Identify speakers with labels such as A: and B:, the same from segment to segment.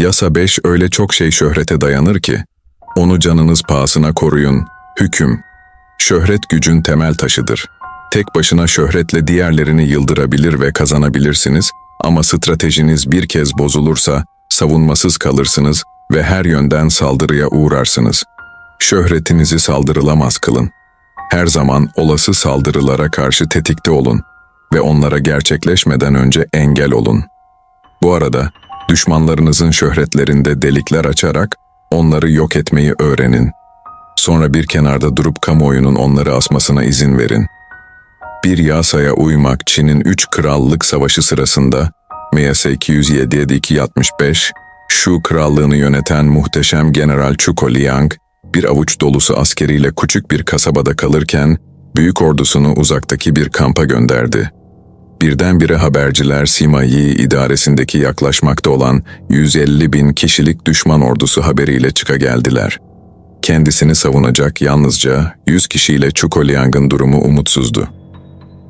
A: Yasa 5 öyle çok şey şöhrete dayanır ki, onu canınız pahasına koruyun, hüküm. Şöhret gücün temel taşıdır. Tek başına şöhretle diğerlerini yıldırabilir ve kazanabilirsiniz ama stratejiniz bir kez bozulursa savunmasız kalırsınız ve her yönden saldırıya uğrarsınız. Şöhretinizi saldırılamaz kılın. Her zaman olası saldırılara karşı tetikte olun ve onlara gerçekleşmeden önce engel olun. Bu arada düşmanlarınızın şöhretlerinde delikler açarak onları yok etmeyi öğrenin. Sonra bir kenarda durup kamuoyunun onları asmasına izin verin. Bir yasaya uymak Çin'in üç krallık savaşı sırasında MS 207-265 şu krallığını yöneten muhteşem General Chuko Liang bir avuç dolusu askeriyle küçük bir kasabada kalırken büyük ordusunu uzaktaki bir kampa gönderdi. Birdenbire haberciler Sima Yi idaresindeki yaklaşmakta olan 150 bin kişilik düşman ordusu haberiyle çıka geldiler. Kendisini savunacak yalnızca 100 kişiyle Chuko Liang'ın durumu umutsuzdu.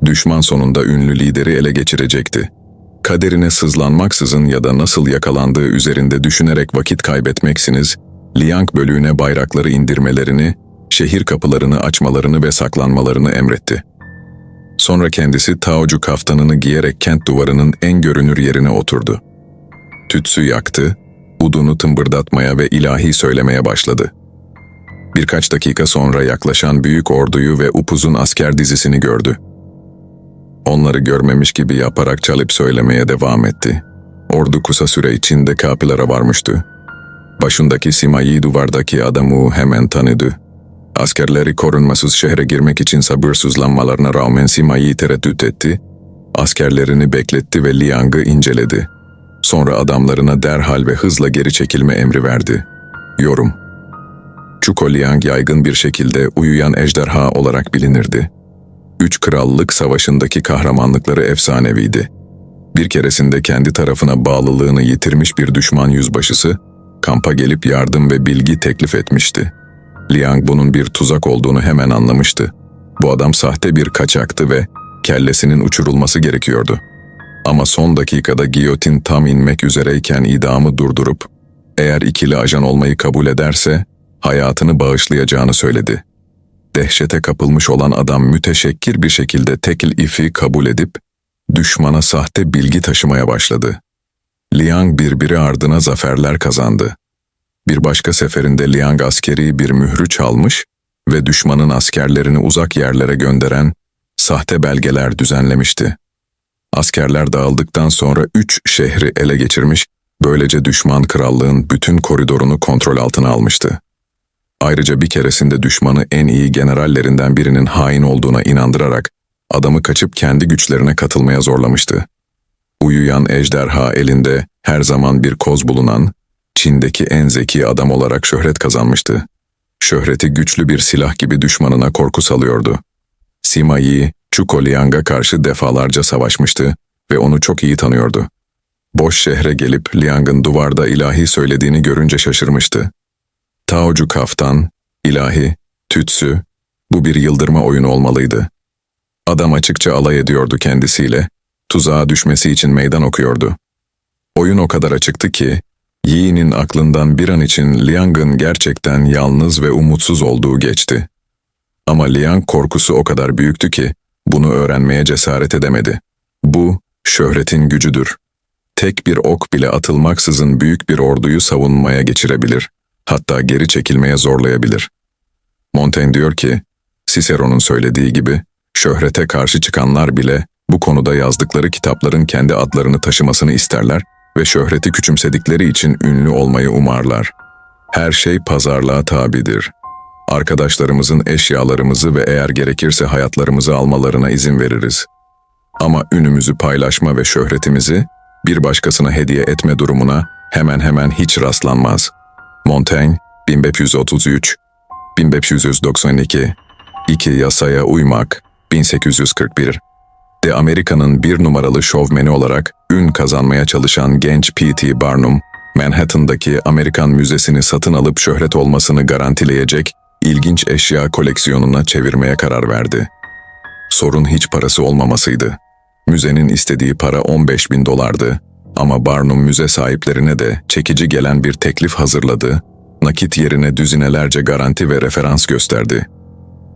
A: Düşman sonunda ünlü lideri ele geçirecekti. Kaderine sızlanmaksızın ya da nasıl yakalandığı üzerinde düşünerek vakit kaybetmeksiniz, Liang bölüğüne bayrakları indirmelerini, şehir kapılarını açmalarını ve saklanmalarını emretti. Sonra kendisi Taocu kaftanını giyerek kent duvarının en görünür yerine oturdu. Tütsü yaktı, udunu tımbırdatmaya ve ilahi söylemeye başladı. Birkaç dakika sonra yaklaşan büyük orduyu ve upuzun asker dizisini gördü. Onları görmemiş gibi yaparak çalıp söylemeye devam etti. Ordu kısa süre içinde kapılara varmıştı. Başındaki simayı duvardaki adamı hemen tanıdı. Askerleri korunmasız şehre girmek için sabırsızlanmalarına rağmen Simayı tereddüt etti. Askerlerini bekletti ve Liang'ı inceledi. Sonra adamlarına derhal ve hızla geri çekilme emri verdi. Yorum Chuko Liang yaygın bir şekilde uyuyan ejderha olarak bilinirdi. Üç Krallık Savaşı'ndaki kahramanlıkları efsaneviydi. Bir keresinde kendi tarafına bağlılığını yitirmiş bir düşman yüzbaşısı, kampa gelip yardım ve bilgi teklif etmişti. Liang bunun bir tuzak olduğunu hemen anlamıştı. Bu adam sahte bir kaçaktı ve kellesinin uçurulması gerekiyordu. Ama son dakikada giyotin tam inmek üzereyken idamı durdurup, eğer ikili ajan olmayı kabul ederse, hayatını bağışlayacağını söyledi. Dehşete kapılmış olan adam müteşekkir bir şekilde tekil ifi kabul edip, düşmana sahte bilgi taşımaya başladı. Liang birbiri ardına zaferler kazandı. Bir başka seferinde Liang askeri bir mührü çalmış ve düşmanın askerlerini uzak yerlere gönderen sahte belgeler düzenlemişti. Askerler dağıldıktan sonra üç şehri ele geçirmiş, böylece düşman krallığın bütün koridorunu kontrol altına almıştı. Ayrıca bir keresinde düşmanı en iyi generallerinden birinin hain olduğuna inandırarak adamı kaçıp kendi güçlerine katılmaya zorlamıştı. Uyuyan ejderha elinde her zaman bir koz bulunan, Çin'deki en zeki adam olarak şöhret kazanmıştı. Şöhreti güçlü bir silah gibi düşmanına korku salıyordu. Sima Yi, Chuko Liang'a karşı defalarca savaşmıştı ve onu çok iyi tanıyordu. Boş şehre gelip Liang'ın duvarda ilahi söylediğini görünce şaşırmıştı. Taocu kaftan, ilahi, tütsü, bu bir yıldırma oyunu olmalıydı. Adam açıkça alay ediyordu kendisiyle, tuzağa düşmesi için meydan okuyordu. Oyun o kadar açıktı ki, Yi'nin aklından bir an için Liang'ın gerçekten yalnız ve umutsuz olduğu geçti. Ama Liang korkusu o kadar büyüktü ki, bunu öğrenmeye cesaret edemedi. Bu, şöhretin gücüdür. Tek bir ok bile atılmaksızın büyük bir orduyu savunmaya geçirebilir hatta geri çekilmeye zorlayabilir. Montaigne diyor ki, Cicero'nun söylediği gibi, şöhrete karşı çıkanlar bile bu konuda yazdıkları kitapların kendi adlarını taşımasını isterler ve şöhreti küçümsedikleri için ünlü olmayı umarlar. Her şey pazarlığa tabidir. Arkadaşlarımızın eşyalarımızı ve eğer gerekirse hayatlarımızı almalarına izin veririz. Ama ünümüzü paylaşma ve şöhretimizi bir başkasına hediye etme durumuna hemen hemen hiç rastlanmaz.'' Montaigne 1533, 1592, 2 yasaya uymak 1841, de Amerika'nın bir numaralı şovmeni olarak ün kazanmaya çalışan genç P.T. Barnum, Manhattan'daki Amerikan Müzesi'ni satın alıp şöhret olmasını garantileyecek ilginç eşya koleksiyonuna çevirmeye karar verdi. Sorun hiç parası olmamasıydı. Müzenin istediği para 15 bin dolardı Ama Barnum müze sahiplerine de çekici gelen bir teklif hazırladı, nakit yerine düzinelerce garanti ve referans gösterdi.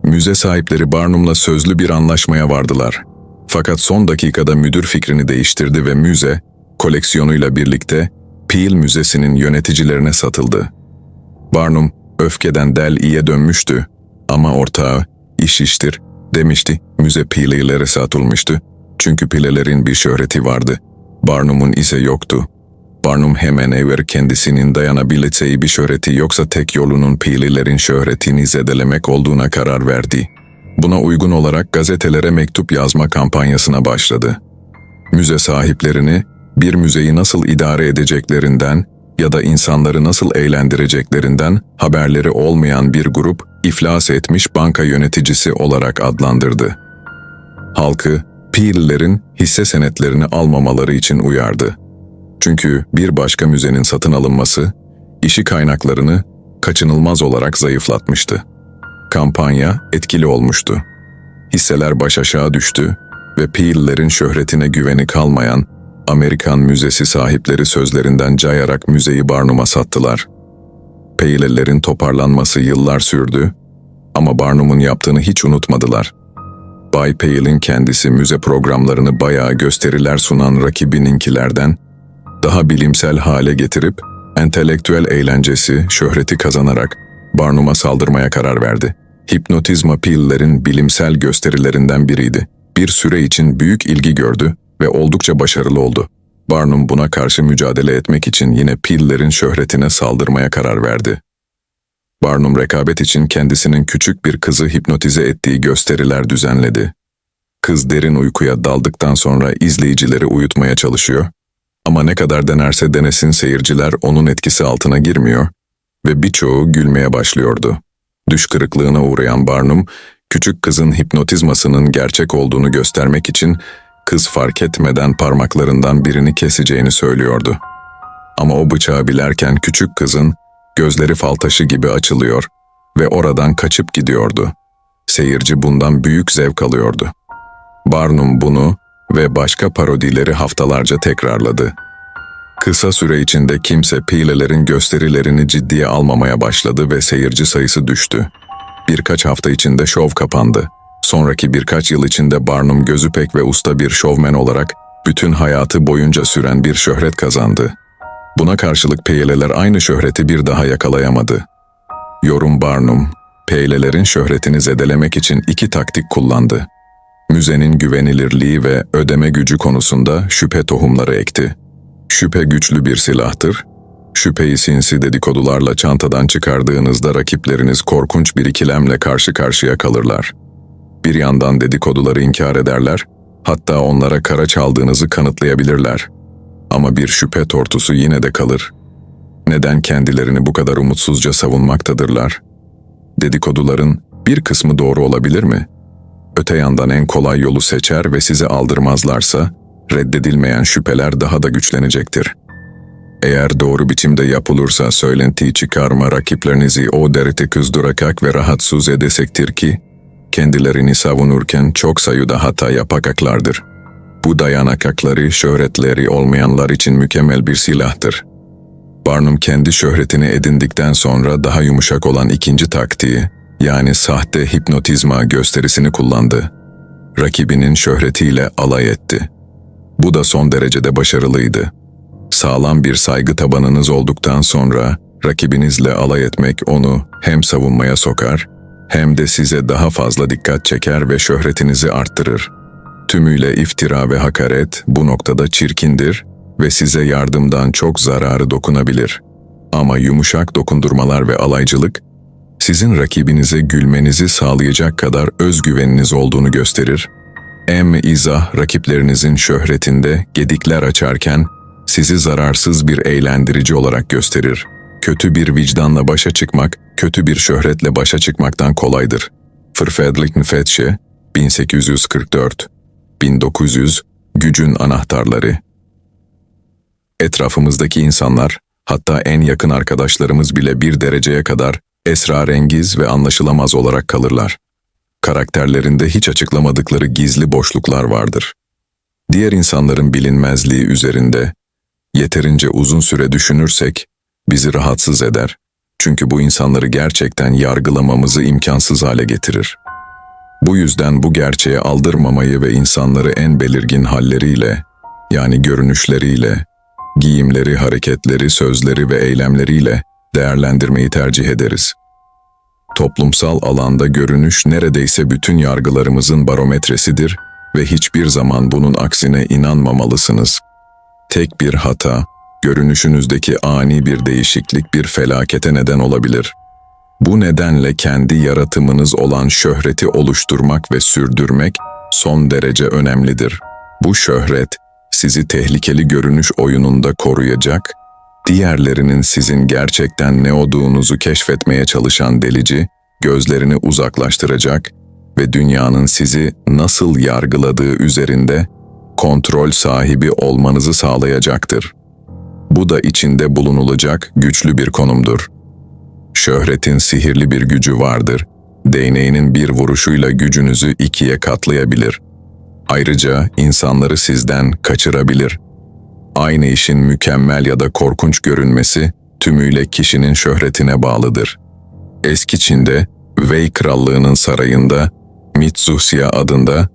A: Müze sahipleri Barnum'la sözlü bir anlaşmaya vardılar. Fakat son dakikada müdür fikrini değiştirdi ve müze, koleksiyonuyla birlikte Peel Müzesi'nin yöneticilerine satıldı. Barnum öfkeden del iyiye dönmüştü ama ortağı iş iştir demişti. Müze Peel'lere satılmıştı çünkü Peel'lerin bir şöhreti vardı. Barnum'un ise yoktu. Barnum hemen evvel kendisinin dayanabileceği bir şöhreti yoksa tek yolunun Peel'lerin şöhretini zedelemek olduğuna karar verdi. Buna uygun olarak gazetelere mektup yazma kampanyasına başladı. Müze sahiplerini bir müzeyi nasıl idare edeceklerinden ya da insanları nasıl eğlendireceklerinden haberleri olmayan bir grup iflas etmiş banka yöneticisi olarak adlandırdı. Halkı Peel'lerin hisse senetlerini almamaları için uyardı. Çünkü bir başka müzenin satın alınması işi kaynaklarını kaçınılmaz olarak zayıflatmıştı. Kampanya etkili olmuştu. Hisseler baş aşağı düştü ve Peel'lerin şöhretine güveni kalmayan Amerikan müzesi sahipleri sözlerinden cayarak müzeyi Barnum'a sattılar. Peel'lerin toparlanması yıllar sürdü ama Barnum'un yaptığını hiç unutmadılar. Bay Peel'in kendisi müze programlarını bayağı gösteriler sunan rakibininkilerden daha bilimsel hale getirip entelektüel eğlencesi, şöhreti kazanarak Barnum'a saldırmaya karar verdi. Hipnotizma Peel'lerin bilimsel gösterilerinden biriydi. Bir süre için büyük ilgi gördü ve oldukça başarılı oldu. Barnum buna karşı mücadele etmek için yine Peel'lerin şöhretine saldırmaya karar verdi. Barnum rekabet için kendisinin küçük bir kızı hipnotize ettiği gösteriler düzenledi. Kız derin uykuya daldıktan sonra izleyicileri uyutmaya çalışıyor ama ne kadar denerse denesin seyirciler onun etkisi altına girmiyor ve birçoğu gülmeye başlıyordu. Düş kırıklığına uğrayan Barnum, küçük kızın hipnotizmasının gerçek olduğunu göstermek için kız fark etmeden parmaklarından birini keseceğini söylüyordu. Ama o bıçağı bilerken küçük kızın gözleri fal taşı gibi açılıyor ve oradan kaçıp gidiyordu. Seyirci bundan büyük zevk alıyordu. Barnum bunu ve başka parodileri haftalarca tekrarladı. Kısa süre içinde kimse Peele'lerin gösterilerini ciddiye almamaya başladı ve seyirci sayısı düştü. Birkaç hafta içinde şov kapandı. Sonraki birkaç yıl içinde Barnum gözü pek ve usta bir şovmen olarak bütün hayatı boyunca süren bir şöhret kazandı. Buna karşılık Peele'ler aynı şöhreti bir daha yakalayamadı. Yorum Barnum, Peele'lerin şöhretini zedelemek için iki taktik kullandı. Müzenin güvenilirliği ve ödeme gücü konusunda şüphe tohumları ekti. Şüphe güçlü bir silahtır. Şüpheyi sinsi dedikodularla çantadan çıkardığınızda rakipleriniz korkunç bir ikilemle karşı karşıya kalırlar. Bir yandan dedikoduları inkar ederler, hatta onlara kara çaldığınızı kanıtlayabilirler. Ama bir şüphe tortusu yine de kalır. Neden kendilerini bu kadar umutsuzca savunmaktadırlar? Dedikoduların bir kısmı doğru olabilir mi? Öte yandan en kolay yolu seçer ve sizi aldırmazlarsa, reddedilmeyen şüpheler daha da güçlenecektir. Eğer doğru biçimde yapılırsa söylentiyi çıkarma rakiplerinizi o derece kızdıracak ve rahatsız edesektir ki, kendilerini savunurken çok sayıda hata yapacaklardır. Bu dayanakakları şöhretleri olmayanlar için mükemmel bir silahtır. Barnum kendi şöhretini edindikten sonra daha yumuşak olan ikinci taktiği, yani sahte hipnotizma gösterisini kullandı. Rakibinin şöhretiyle alay etti. Bu da son derecede başarılıydı. Sağlam bir saygı tabanınız olduktan sonra rakibinizle alay etmek onu hem savunmaya sokar hem de size daha fazla dikkat çeker ve şöhretinizi arttırır. Tümüyle iftira ve hakaret bu noktada çirkindir ve size yardımdan çok zararı dokunabilir. Ama yumuşak dokundurmalar ve alaycılık sizin rakibinize gülmenizi sağlayacak kadar özgüveniniz olduğunu gösterir. Em izah rakiplerinizin şöhretinde gedikler açarken sizi zararsız bir eğlendirici olarak gösterir. Kötü bir vicdanla başa çıkmak, kötü bir şöhretle başa çıkmaktan kolaydır. Verfedlichen Fetsche, 1844 1900 Gücün Anahtarları Etrafımızdaki insanlar, hatta en yakın arkadaşlarımız bile bir dereceye kadar esrarengiz ve anlaşılamaz olarak kalırlar. Karakterlerinde hiç açıklamadıkları gizli boşluklar vardır. Diğer insanların bilinmezliği üzerinde yeterince uzun süre düşünürsek bizi rahatsız eder. Çünkü bu insanları gerçekten yargılamamızı imkansız hale getirir. Bu yüzden bu gerçeğe aldırmamayı ve insanları en belirgin halleriyle, yani görünüşleriyle, giyimleri, hareketleri, sözleri ve eylemleriyle değerlendirmeyi tercih ederiz. Toplumsal alanda görünüş neredeyse bütün yargılarımızın barometresidir ve hiçbir zaman bunun aksine inanmamalısınız. Tek bir hata, görünüşünüzdeki ani bir değişiklik bir felakete neden olabilir. Bu nedenle kendi yaratımınız olan şöhreti oluşturmak ve sürdürmek son derece önemlidir. Bu şöhret sizi tehlikeli görünüş oyununda koruyacak, diğerlerinin sizin gerçekten ne olduğunuzu keşfetmeye çalışan delici, gözlerini uzaklaştıracak ve dünyanın sizi nasıl yargıladığı üzerinde kontrol sahibi olmanızı sağlayacaktır. Bu da içinde bulunulacak güçlü bir konumdur. Şöhretin sihirli bir gücü vardır. Değneğinin bir vuruşuyla gücünüzü ikiye katlayabilir. Ayrıca insanları sizden kaçırabilir. Aynı işin mükemmel ya da korkunç görünmesi tümüyle kişinin şöhretine bağlıdır. Eski Çin'de Wei Krallığı'nın sarayında Mitsuhsia adında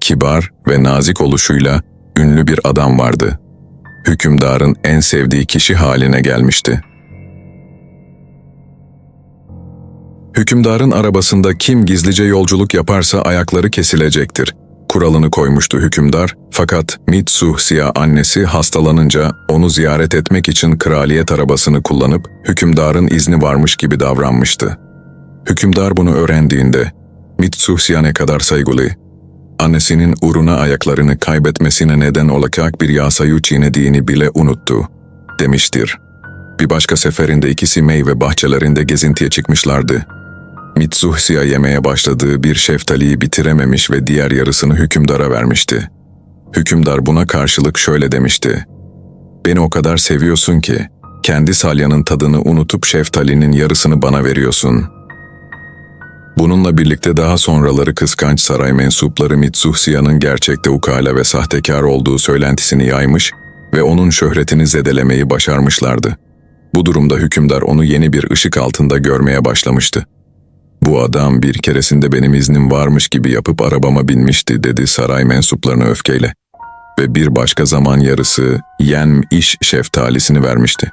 A: kibar ve nazik oluşuyla ünlü bir adam vardı. Hükümdarın en sevdiği kişi haline gelmişti. Hükümdarın arabasında kim gizlice yolculuk yaparsa ayakları kesilecektir. Kuralını koymuştu hükümdar fakat Mitsuhsia annesi hastalanınca onu ziyaret etmek için kraliyet arabasını kullanıp hükümdarın izni varmış gibi davranmıştı. Hükümdar bunu öğrendiğinde Mitsuhsia ne kadar saygılı, annesinin uğruna ayaklarını kaybetmesine neden olacak bir yasayı çiğnediğini bile unuttu, demiştir. Bir başka seferinde ikisi meyve bahçelerinde gezintiye çıkmışlardı. Mitsuhsia yemeye başladığı bir şeftaliyi bitirememiş ve diğer yarısını hükümdara vermişti. Hükümdar buna karşılık şöyle demişti. Beni o kadar seviyorsun ki, kendi salyanın tadını unutup şeftalinin yarısını bana veriyorsun. Bununla birlikte daha sonraları kıskanç saray mensupları Mitsuhsia'nın gerçekte ukala ve sahtekar olduğu söylentisini yaymış ve onun şöhretini zedelemeyi başarmışlardı. Bu durumda hükümdar onu yeni bir ışık altında görmeye başlamıştı. Bu adam bir keresinde benim iznim varmış gibi yapıp arabama binmişti dedi saray mensuplarına öfkeyle. Ve bir başka zaman yarısı yen iş şeftalisini vermişti.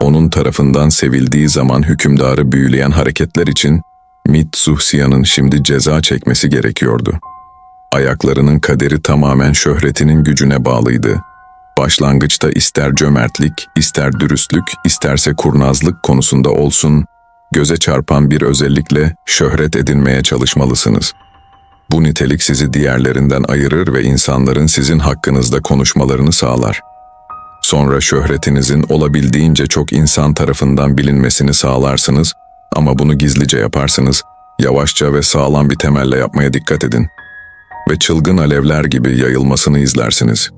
A: Onun tarafından sevildiği zaman hükümdarı büyüleyen hareketler için Mitsuhsia'nın şimdi ceza çekmesi gerekiyordu. Ayaklarının kaderi tamamen şöhretinin gücüne bağlıydı. Başlangıçta ister cömertlik, ister dürüstlük, isterse kurnazlık konusunda olsun, göze çarpan bir özellikle şöhret edinmeye çalışmalısınız. Bu nitelik sizi diğerlerinden ayırır ve insanların sizin hakkınızda konuşmalarını sağlar. Sonra şöhretinizin olabildiğince çok insan tarafından bilinmesini sağlarsınız ama bunu gizlice yaparsınız, yavaşça ve sağlam bir temelle yapmaya dikkat edin. Ve çılgın alevler gibi yayılmasını izlersiniz.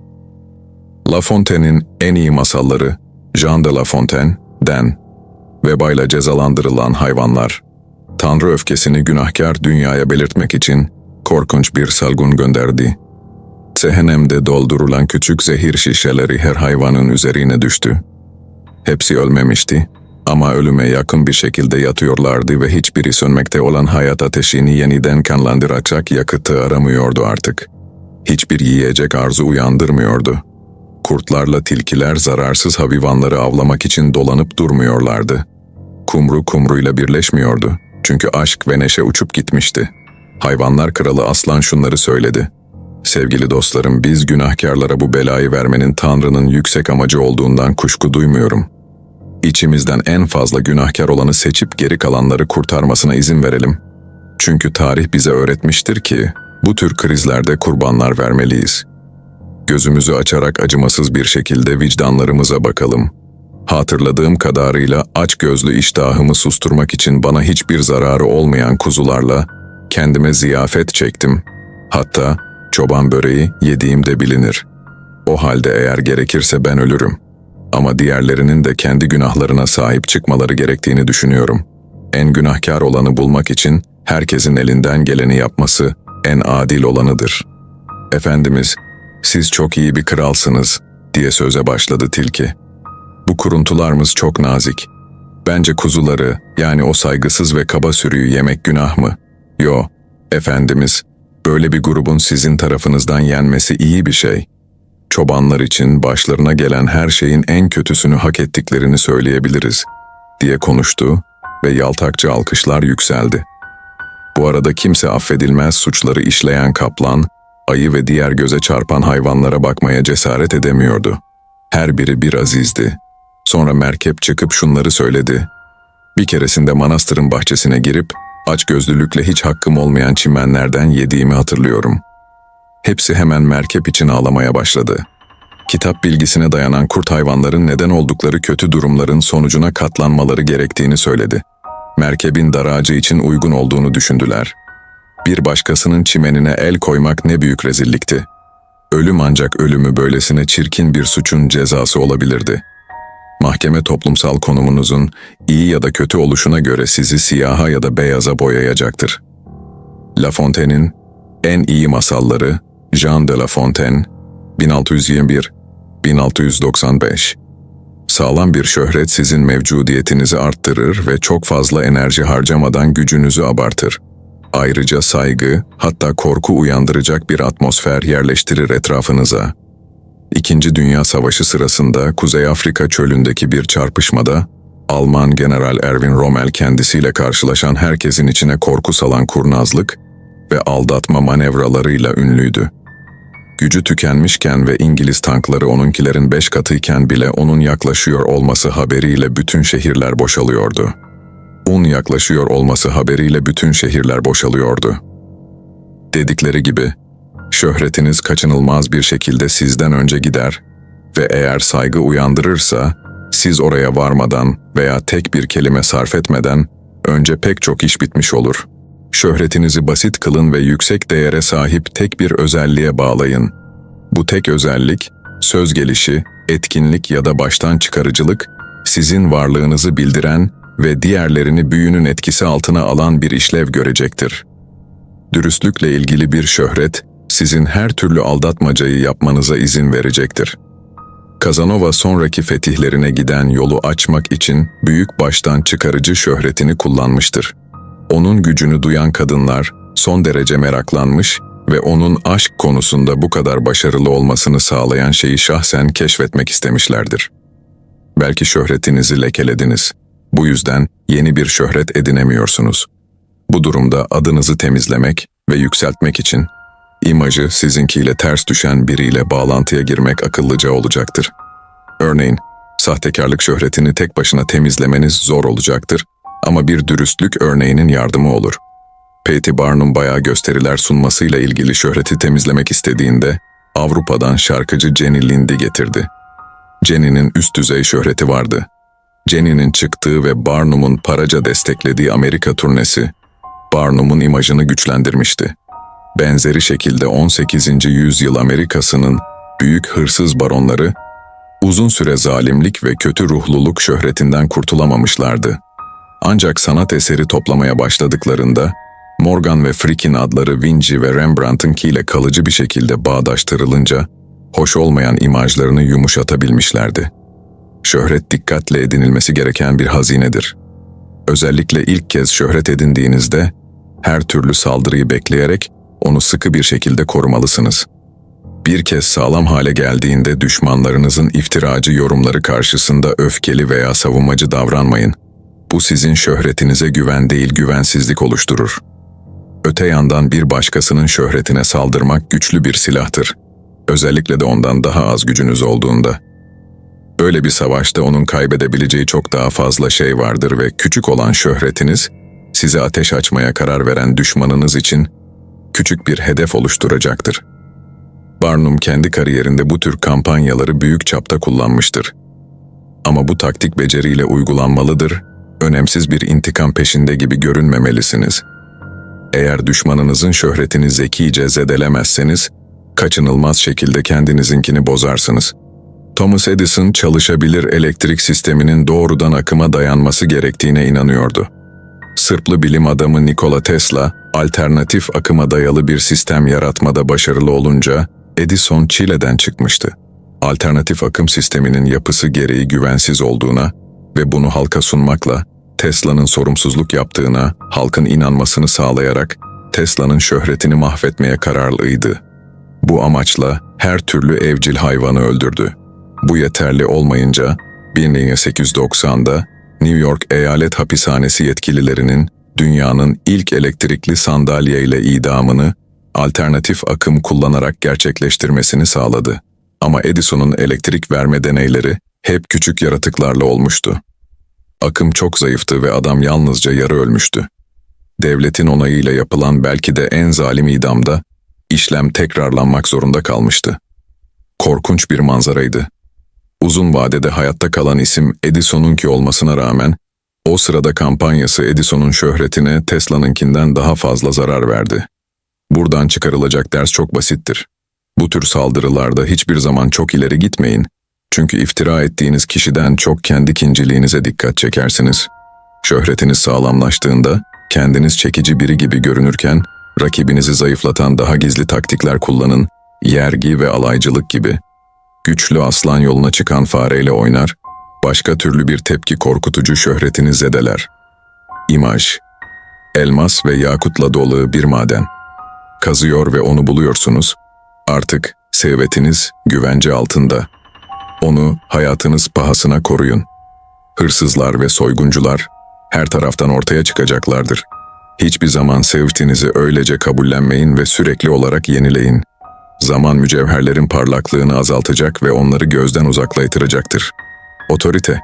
A: La Fontaine'in en iyi masalları Jean de La Fontaine'den vebayla cezalandırılan hayvanlar, Tanrı öfkesini günahkar dünyaya belirtmek için korkunç bir salgın gönderdi. Cehennemde doldurulan küçük zehir şişeleri her hayvanın üzerine düştü. Hepsi ölmemişti ama ölüme yakın bir şekilde yatıyorlardı ve hiçbiri sönmekte olan hayat ateşini yeniden kanlandıracak yakıtı aramıyordu artık. Hiçbir yiyecek arzu uyandırmıyordu. Kurtlarla tilkiler zararsız havivanları avlamak için dolanıp durmuyorlardı. Kumru kumruyla birleşmiyordu. Çünkü aşk ve neşe uçup gitmişti. Hayvanlar kralı aslan şunları söyledi. Sevgili dostlarım biz günahkarlara bu belayı vermenin Tanrı'nın yüksek amacı olduğundan kuşku duymuyorum. İçimizden en fazla günahkar olanı seçip geri kalanları kurtarmasına izin verelim. Çünkü tarih bize öğretmiştir ki bu tür krizlerde kurbanlar vermeliyiz. Gözümüzü açarak acımasız bir şekilde vicdanlarımıza bakalım. Hatırladığım kadarıyla aç gözlü iştahımı susturmak için bana hiçbir zararı olmayan kuzularla kendime ziyafet çektim. Hatta çoban böreği yediğimde bilinir. O halde eğer gerekirse ben ölürüm. Ama diğerlerinin de kendi günahlarına sahip çıkmaları gerektiğini düşünüyorum. En günahkar olanı bulmak için herkesin elinden geleni yapması en adil olanıdır. Efendimiz, siz çok iyi bir kralsınız diye söze başladı tilki. Bu kuruntularımız çok nazik. Bence kuzuları, yani o saygısız ve kaba sürüyü yemek günah mı? Yo, efendimiz, böyle bir grubun sizin tarafınızdan yenmesi iyi bir şey. Çobanlar için başlarına gelen her şeyin en kötüsünü hak ettiklerini söyleyebiliriz, diye konuştu ve yaltakçı alkışlar yükseldi. Bu arada kimse affedilmez suçları işleyen kaplan, ayı ve diğer göze çarpan hayvanlara bakmaya cesaret edemiyordu. Her biri bir azizdi. Sonra merkep çıkıp şunları söyledi. Bir keresinde manastırın bahçesine girip açgözlülükle hiç hakkım olmayan çimenlerden yediğimi hatırlıyorum. Hepsi hemen merkep için ağlamaya başladı. Kitap bilgisine dayanan kurt hayvanların neden oldukları kötü durumların sonucuna katlanmaları gerektiğini söyledi. Merkebin daracı için uygun olduğunu düşündüler. Bir başkasının çimenine el koymak ne büyük rezillikti. Ölüm ancak ölümü böylesine çirkin bir suçun cezası olabilirdi. Mahkeme toplumsal konumunuzun iyi ya da kötü oluşuna göre sizi siyaha ya da beyaza boyayacaktır. La Fontaine'in en iyi masalları Jean de La Fontaine 1621-1695 Sağlam bir şöhret sizin mevcudiyetinizi arttırır ve çok fazla enerji harcamadan gücünüzü abartır. Ayrıca saygı, hatta korku uyandıracak bir atmosfer yerleştirir etrafınıza. İkinci Dünya Savaşı sırasında Kuzey Afrika çölündeki bir çarpışmada Alman General Erwin Rommel kendisiyle karşılaşan herkesin içine korku salan kurnazlık ve aldatma manevralarıyla ünlüydü. Gücü tükenmişken ve İngiliz tankları onunkilerin beş katıyken bile onun yaklaşıyor olması haberiyle bütün şehirler boşalıyordu. Un yaklaşıyor olması haberiyle bütün şehirler boşalıyordu. Dedikleri gibi, şöhretiniz kaçınılmaz bir şekilde sizden önce gider ve eğer saygı uyandırırsa, siz oraya varmadan veya tek bir kelime sarf etmeden önce pek çok iş bitmiş olur. Şöhretinizi basit kılın ve yüksek değere sahip tek bir özelliğe bağlayın. Bu tek özellik, söz gelişi, etkinlik ya da baştan çıkarıcılık, sizin varlığınızı bildiren ve diğerlerini büyünün etkisi altına alan bir işlev görecektir. Dürüstlükle ilgili bir şöhret, sizin her türlü aldatmacayı yapmanıza izin verecektir. Kazanova sonraki fetihlerine giden yolu açmak için büyük baştan çıkarıcı şöhretini kullanmıştır. Onun gücünü duyan kadınlar son derece meraklanmış ve onun aşk konusunda bu kadar başarılı olmasını sağlayan şeyi şahsen keşfetmek istemişlerdir. Belki şöhretinizi lekelediniz. Bu yüzden yeni bir şöhret edinemiyorsunuz. Bu durumda adınızı temizlemek ve yükseltmek için imajı sizinkiyle ters düşen biriyle bağlantıya girmek akıllıca olacaktır. Örneğin, sahtekarlık şöhretini tek başına temizlemeniz zor olacaktır ama bir dürüstlük örneğinin yardımı olur. P.T. Barnum bayağı gösteriler sunmasıyla ilgili şöhreti temizlemek istediğinde Avrupa'dan şarkıcı Jenny Lind'i getirdi. Jenny'nin üst düzey şöhreti vardı. Jenny'nin çıktığı ve Barnum'un paraca desteklediği Amerika turnesi, Barnum'un imajını güçlendirmişti. Benzeri şekilde 18. yüzyıl Amerikası'nın büyük hırsız baronları, uzun süre zalimlik ve kötü ruhluluk şöhretinden kurtulamamışlardı. Ancak sanat eseri toplamaya başladıklarında, Morgan ve Frick'in adları Vinci ve Rembrandt'ınkiyle kalıcı bir şekilde bağdaştırılınca, hoş olmayan imajlarını yumuşatabilmişlerdi. Şöhret dikkatle edinilmesi gereken bir hazinedir. Özellikle ilk kez şöhret edindiğinizde, her türlü saldırıyı bekleyerek onu sıkı bir şekilde korumalısınız. Bir kez sağlam hale geldiğinde düşmanlarınızın iftiracı yorumları karşısında öfkeli veya savunmacı davranmayın. Bu sizin şöhretinize güven değil güvensizlik oluşturur. Öte yandan bir başkasının şöhretine saldırmak güçlü bir silahtır. Özellikle de ondan daha az gücünüz olduğunda. Böyle bir savaşta onun kaybedebileceği çok daha fazla şey vardır ve küçük olan şöhretiniz, size ateş açmaya karar veren düşmanınız için küçük bir hedef oluşturacaktır. Barnum kendi kariyerinde bu tür kampanyaları büyük çapta kullanmıştır. Ama bu taktik beceriyle uygulanmalıdır, önemsiz bir intikam peşinde gibi görünmemelisiniz. Eğer düşmanınızın şöhretini zekice zedelemezseniz, kaçınılmaz şekilde kendinizinkini bozarsınız. Thomas Edison çalışabilir elektrik sisteminin doğrudan akıma dayanması gerektiğine inanıyordu. Sırplı bilim adamı Nikola Tesla, alternatif akıma dayalı bir sistem yaratmada başarılı olunca Edison Çile'den çıkmıştı. alternatif akım sisteminin yapısı gereği güvensiz olduğuna ve bunu halka sunmakla Tesla'nın sorumsuzluk yaptığına halkın inanmasını sağlayarak Tesla'nın şöhretini mahvetmeye kararlıydı. Bu amaçla her türlü evcil hayvanı öldürdü. Bu yeterli olmayınca 1890'da New York Eyalet Hapishanesi yetkililerinin dünyanın ilk elektrikli sandalye ile idamını alternatif akım kullanarak gerçekleştirmesini sağladı. Ama Edison'un elektrik verme deneyleri hep küçük yaratıklarla olmuştu. Akım çok zayıftı ve adam yalnızca yarı ölmüştü. Devletin onayıyla yapılan belki de en zalim idamda işlem tekrarlanmak zorunda kalmıştı. Korkunç bir manzaraydı. Uzun vadede hayatta kalan isim Edison'unki olmasına rağmen o sırada kampanyası Edison'un şöhretine Tesla'nınkinden daha fazla zarar verdi. Buradan çıkarılacak ders çok basittir. Bu tür saldırılarda hiçbir zaman çok ileri gitmeyin. Çünkü iftira ettiğiniz kişiden çok kendi kinciliğinize dikkat çekersiniz. Şöhretiniz sağlamlaştığında kendiniz çekici biri gibi görünürken rakibinizi zayıflatan daha gizli taktikler kullanın, yergi ve alaycılık gibi. Güçlü aslan yoluna çıkan fareyle oynar, başka türlü bir tepki korkutucu şöhretini zedeler. İmaj Elmas ve yakutla dolu bir maden. Kazıyor ve onu buluyorsunuz. Artık servetiniz güvence altında. Onu hayatınız pahasına koruyun. Hırsızlar ve soyguncular her taraftan ortaya çıkacaklardır. Hiçbir zaman sevdiğinizi öylece kabullenmeyin ve sürekli olarak yenileyin. Zaman mücevherlerin parlaklığını azaltacak ve onları gözden uzaklaytıracaktır. Otorite,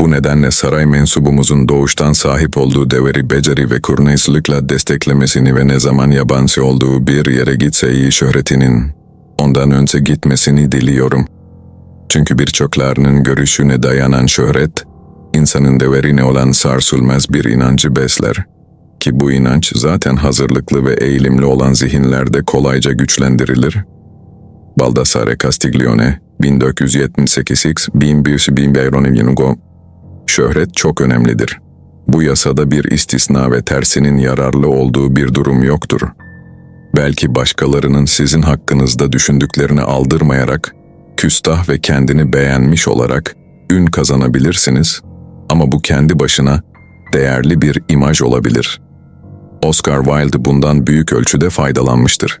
A: bu nedenle saray mensubumuzun doğuştan sahip olduğu deveri beceri ve kurnazlıkla desteklemesini ve ne zaman yabancı olduğu bir yere gitse iyi şöhretinin ondan önce gitmesini diliyorum. Çünkü birçoklarının görüşüne dayanan şöhret, insanın değerine olan sarsılmaz bir inancı besler. Ki bu inanç zaten hazırlıklı ve eğilimli olan zihinlerde kolayca güçlendirilir. Baldassare Castiglione, 1978-1100 Şöhret çok önemlidir. Bu yasada bir istisna ve tersinin yararlı olduğu bir durum yoktur. Belki başkalarının sizin hakkınızda düşündüklerini aldırmayarak, küstah ve kendini beğenmiş olarak ün kazanabilirsiniz ama bu kendi başına değerli bir imaj olabilir. Oscar Wilde bundan büyük ölçüde faydalanmıştır.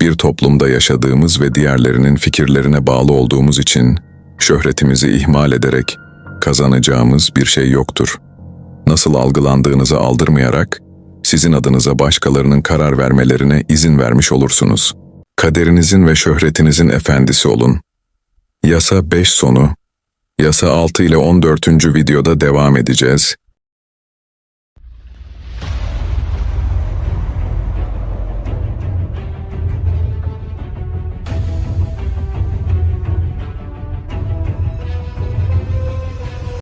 A: Bir toplumda yaşadığımız ve diğerlerinin fikirlerine bağlı olduğumuz için şöhretimizi ihmal ederek kazanacağımız bir şey yoktur. Nasıl algılandığınızı aldırmayarak sizin adınıza başkalarının karar vermelerine izin vermiş olursunuz. Kaderinizin ve şöhretinizin efendisi olun. Yasa 5 sonu Yasa 6 ile 14. videoda devam edeceğiz.